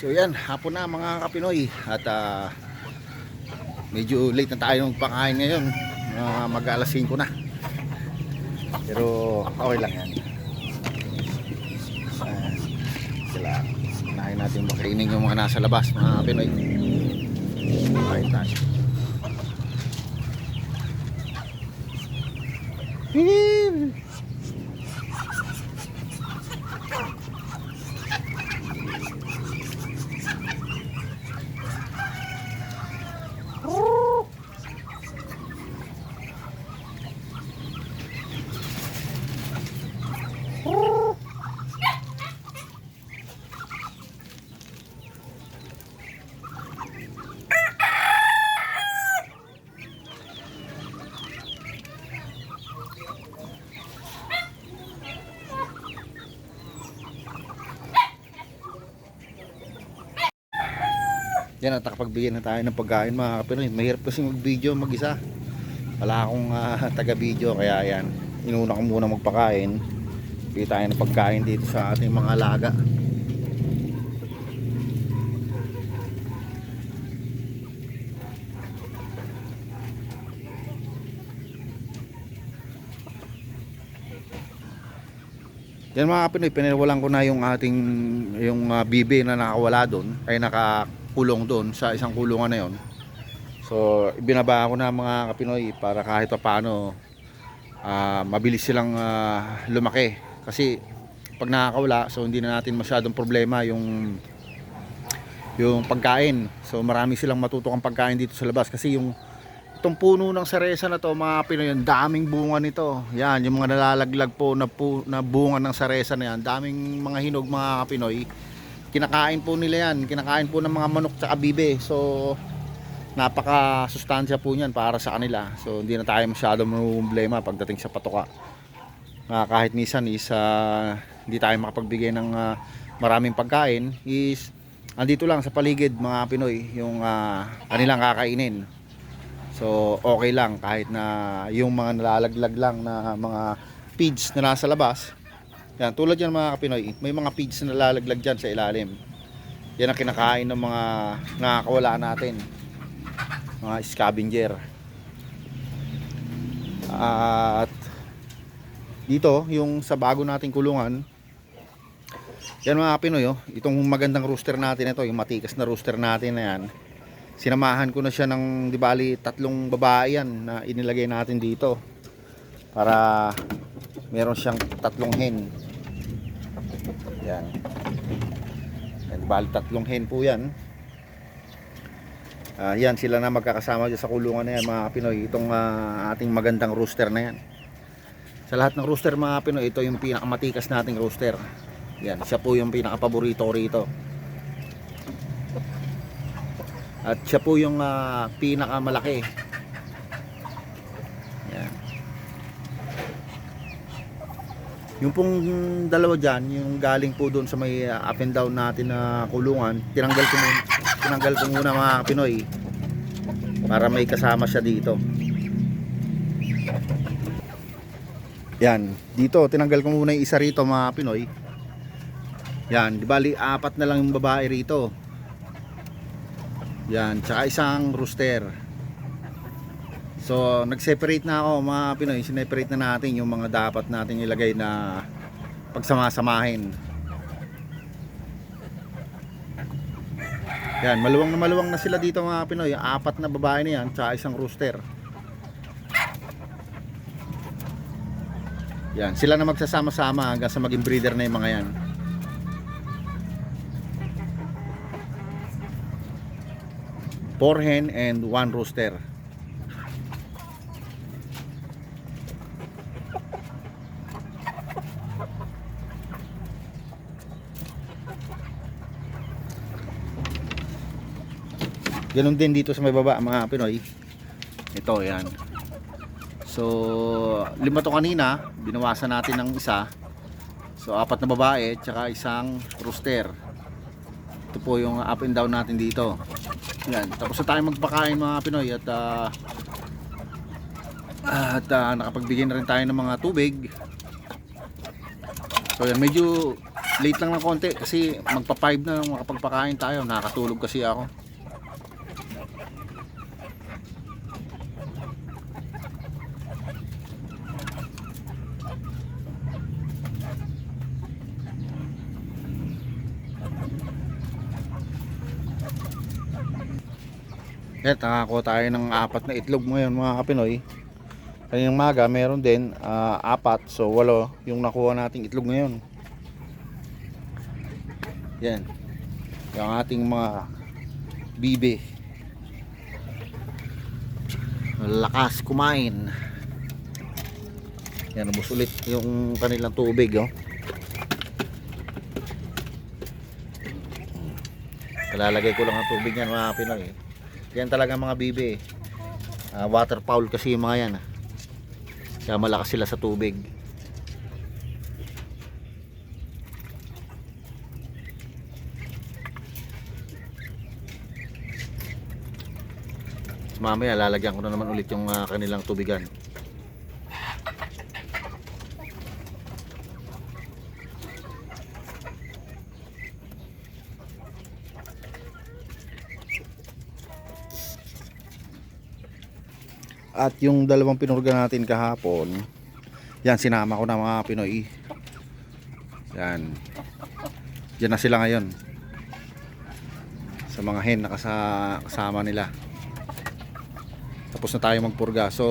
So yan, hapon na mga kapinoy at ah, medyo late na tayo magpakain ngayon. Uh, mag alas 5 na. Pero okay lang yan. Uh, sila, unahin natin makainin yung mga nasa labas mga kapinoy. Okay tayo. Hee! Yan at nakapagbigyan na tayo ng pagkain mga kapinoy. Mahirap kasi mag-video mag-isa. Wala akong ah, taga-video kaya yan. Inuna ko muna magpakain. Bigyan tayo ng pagkain dito sa ating mga alaga. Yan mga kapinoy, pinawalan ko na yung ating yung ah, bibi na nakawala doon ay nakakulong doon sa isang kulungan na yon. So, ibinaba ko na mga kapinoy para kahit pa paano ah, mabilis silang ah, lumaki kasi pag nakakawala so hindi na natin masyadong problema yung yung pagkain. So, marami silang matutukang pagkain dito sa labas kasi yung itong puno ng saresa na to mga Pinoy, ang daming bunga nito. Yan, yung mga nalalaglag po na, pu, na bunga ng saresa na yan. Daming mga hinog mga Pinoy. Kinakain po nila yan. Kinakain po ng mga manok sa bibe. So, napaka sustansya po niyan para sa kanila. So, hindi na tayo masyado problema pagdating sa patoka. Na kahit minsan is ah, hindi tayo makapagbigay ng ah, maraming pagkain is andito lang sa paligid mga Pinoy yung ah, kanilang kakainin. So okay lang kahit na yung mga nalalaglag lang na mga feeds na nasa labas. Yan, tulad yan mga Pinoy, may mga feeds na nalalaglag dyan sa ilalim. Yan ang kinakain ng mga nakakawala natin. Mga scavenger. At dito, yung sa bago nating kulungan, yan mga Pinoy, oh, itong magandang rooster natin ito, yung matikas na rooster natin na yan, sinamahan ko na siya ng di bali tatlong babae yan na inilagay natin dito. Para meron siyang tatlong hen. Yan. Yan bali tatlong hen po yan. Ah, yan sila na magkakasama sa kulungan na yan mga Pinoy. Itong ah, ating magandang rooster na yan. Sa lahat ng rooster mga Pinoy ito yung pinakamatikas nating rooster. Yan siya po yung pinakapaborito rito At siya po yung ah, pinakamalaki. Yan. Yung pong dalawa dyan, yung galing po doon sa may ah, up and down natin na kulungan, tinanggal ko muna, tinanggal ko muna mga Pinoy para may kasama siya dito. Yan, dito tinanggal ko muna yung isa rito mga Pinoy. Yan, di bali apat na lang yung babae rito. Yan, tsaka isang rooster. So, nag-separate na ako mga Pinoy. Sineparate na natin yung mga dapat natin ilagay na pagsamasamahin. Yan, maluwang na maluwang na sila dito mga Pinoy. Apat na babae na yan, tsaka isang rooster. Yan, sila na magsasama-sama hanggang sa maging breeder na yung mga yan. Four hen and one rooster. Ganon din dito sa may baba mga Pinoy. Ito yan. So, lima to kanina, binawasan natin ng isa. So, apat na babae, tsaka isang rooster. Ito po yung up and down natin dito. Yan, tapos na tayo magpakain mga Pinoy at ah, at ah, nakapagbigay na rin tayo ng mga tubig. So yan, medyo late lang ng konti kasi magpa 5 na nung makapagpakain tayo. Nakakatulog kasi ako. Yan, nakakuha tayo ng apat na itlog ngayon mga kapinoy. Kanyang maga, meron din ah, apat. So, walo yung nakuha nating itlog ngayon. Yan. Yung ating mga bibe. Lakas kumain. Yan, ubos ulit yung kanilang tubig. Oh. Kalalagay ko lang ang tubig yan mga Pinoy. Yan talaga mga bibe. Ah, waterfowl kasi yung mga yan. ah. Kaya malakas sila sa tubig. Mamaya lalagyan ko na naman ulit yung ah, kanilang tubigan. At yung dalawang pinurga natin kahapon, yan sinama ko na mga Pinoy. Yan. Diyan na sila ngayon. Sa mga hen na kasa- kasama nila. Tapos na tayo magpurga. So,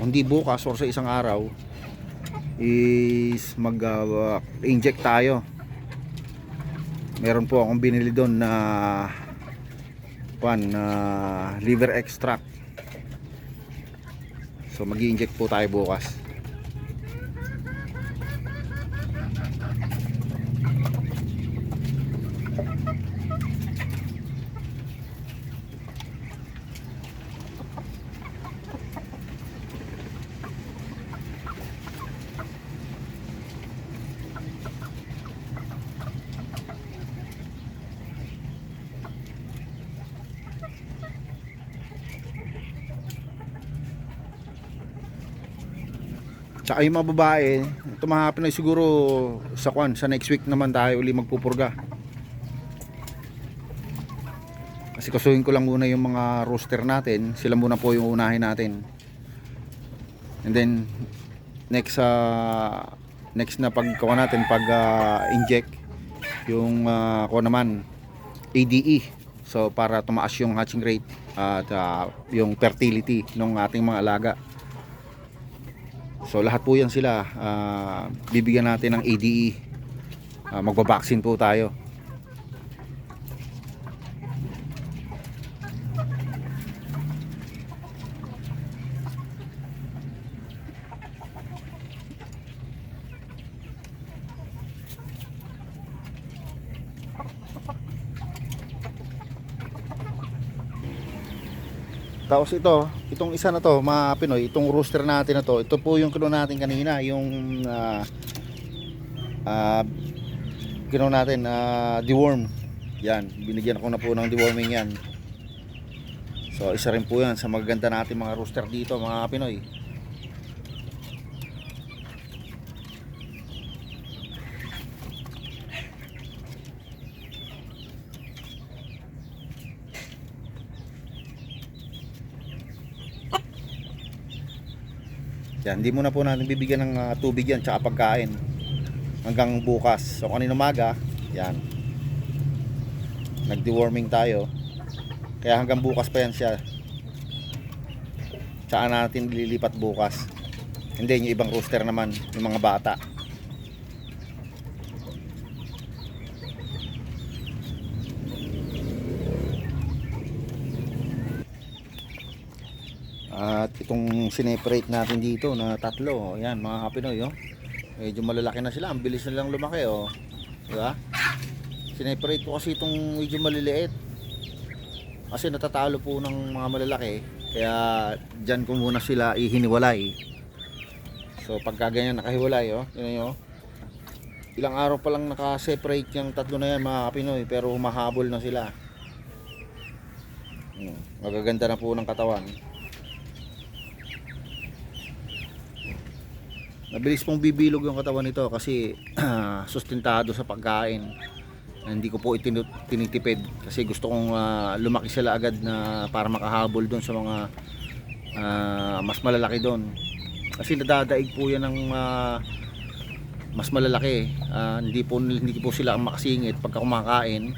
hindi bukas or sa isang araw is mag-inject tayo. Meron po akong binili doon na pan na liver extract. So mag inject po tayo bukas. Tsaka yung mga babae, mga Pinoy siguro sa kwan, sa next week naman tayo uli magpupurga. Kasi kasuhin ko lang muna yung mga rooster natin, sila muna po yung unahin natin. And then next uh, next na pagkawa natin pag ah, inject yung uh, ko naman ADE. So para tumaas yung hatching rate at ah, yung fertility ng ating mga alaga. So lahat po yan sila ah, bibigyan natin ng ADE. Ah, magbabaksin po tayo. Tapos ito, itong isa na to, mga Pinoy, itong rooster natin na to, ito po yung kino natin kanina, yung ah ah, kino natin, ah, deworm. Yan, binigyan ko na po ng deworming yan. So, isa rin po yan sa magaganda natin mga rooster dito, mga Pinoy. Yan, hindi muna po natin bibigyan ng ah, tubig yan tsaka pagkain hanggang bukas. So kanina umaga, yan. Nag-deworming tayo. Kaya hanggang bukas pa yan siya. Tsaka natin lilipat bukas. Hindi, yung ibang rooster naman, yung mga bata. At itong sineparate natin dito na tatlo, ayan mga kapinoy, oh. Medyo malalaki na sila, ang bilis na lang lumaki, oh. Di ba? Sineparate ko kasi itong medyo maliliit. Kasi natatalo po ng mga malalaki, kaya dyan ko muna sila ihiniwalay. So pagka ganyan nakahiwalay, oh, yun yun, oh. Ilang araw pa lang naka-separate yung tatlo na yan mga kapinoy, pero humahabol na sila. Hmm, magaganda na po ng katawan. Mabilis pong bibilog yung katawan nito kasi sustentado sa pagkain. Hindi ko po tinitipid kasi gusto kong ah, lumaki sila agad na para makahabol doon sa mga ah, mas malalaki doon. Kasi nadadaig po yan ng ah, mas malalaki. Ah, hindi po hindi po sila ang makasingit pagka kumakain.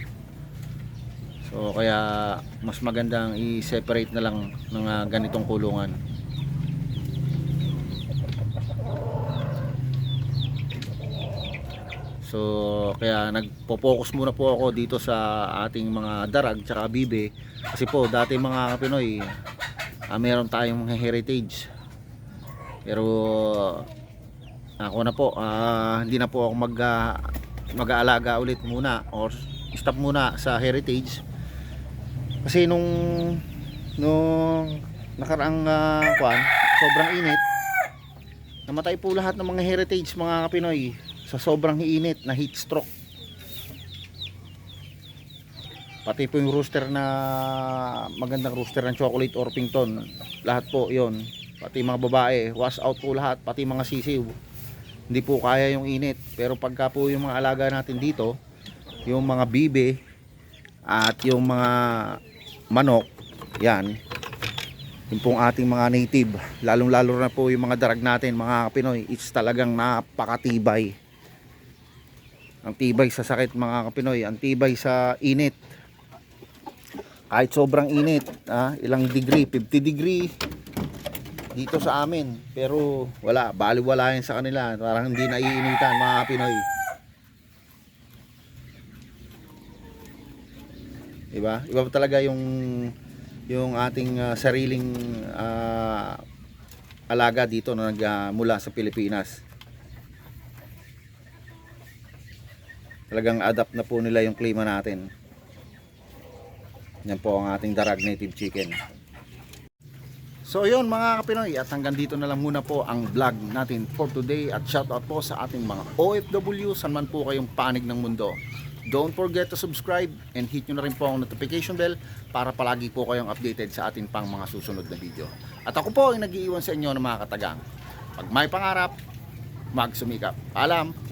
So kaya mas magandang i-separate na lang ng ah, ganitong kulungan. So kaya nagpo-focus muna po ako dito sa ating mga darag tsaka bibe kasi po dati mga Pinoy ah, meron tayong mga heritage. Pero ako na po ah, hindi na po ako mag ah, mag-aalaga ulit muna or stop muna sa heritage. Kasi nung nung nakaraang ah, kwan, sobrang init. Namatay po lahat ng mga heritage mga Pinoy sa sobrang init na heat stroke. Pati po yung rooster na magandang rooster ng chocolate Orpington, lahat po 'yon. Pati mga babae, wash out po lahat, pati mga sisiw. Hindi po kaya yung init. Pero pagka po yung mga alaga natin dito, yung mga bibe at yung mga manok, yan, yung pong ating mga native, lalong lalo na po yung mga darag natin, mga Pinoy, it's talagang napakatibay. Ang tibay sa sakit mga Pinoy, ang tibay sa init. Kahit sobrang init, ah, ilang degree, 50 degree dito sa amin. Pero wala, baliwala yan sa kanila. Parang hindi naiinitan mga Pinoy. Diba? Iba talaga yung yung ating ah, sariling ah, alaga dito na nag, mula sa Pilipinas. Talagang adapt na po nila yung klima natin. Yan po ang ating darag native chicken. So yun mga kapinoy at hanggang dito na lang muna po ang vlog natin for today at shoutout po sa ating mga OFW saan man po kayong panig ng mundo. Don't forget to subscribe and hit nyo na rin po ang notification bell para palagi po kayong updated sa ating pang mga susunod na video. At ako po ay nag-iiwan sa inyo ng mga katagang. Pag may pangarap, magsumikap. Paalam!